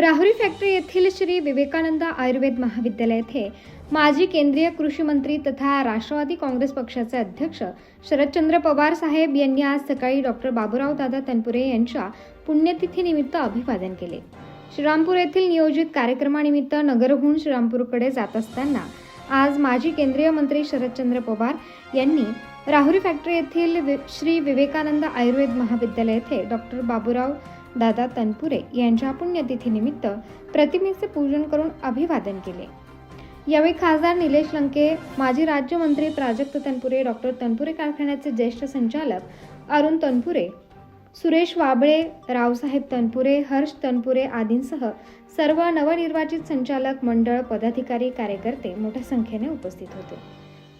Rahuri factory येथील श्री विवेकानंद आयुर्वेद महाविद्यालय येथे माजी केंद्रीय कृषी मंत्री तथा राष्ट्रवादी काँग्रेस पक्षाचे अध्यक्ष शरदचंद्र पवार साहेब यांनी आज सकाळी डॉक्टर बाबूराव दादा तनपुरे यांच्या पुण्यतिथीनिमित्त अभिवादन केले. श्रीरामपूर येथील नियोजित कार्यक्रमानिमित्त नगरहून श्रीरामपूरकडे जात असताना आज माजी केंद्रीय मंत्री शरदचंद्र पवार यांनी राहुरी फॅक्टरी येथील वि- श्री विवेकानंद आयुर्वेद महाविद्यालय येथे डॉक्टर बाबूराव दादा तनपुरे यांच्या पुण्यतिथीनिमित्त प्रतिमेचे पूजन करून अभिवादन केले. यावेळी खासदार निलेश लंके माजी राज्यमंत्री प्राजक्त तनपुरे डॉक्टर तनपुरे कारखान्याचे ज्येष्ठ संचालक अरुण तनपुरे सुरेश वाबळे रावसाहेब तनपुरे हर्ष तनपुरे आदींसह सर्व नवनिर्वाचित संचालक मंडळ पदाधिकारी कार्यकर्ते मोठ्या संख्येने उपस्थित होते.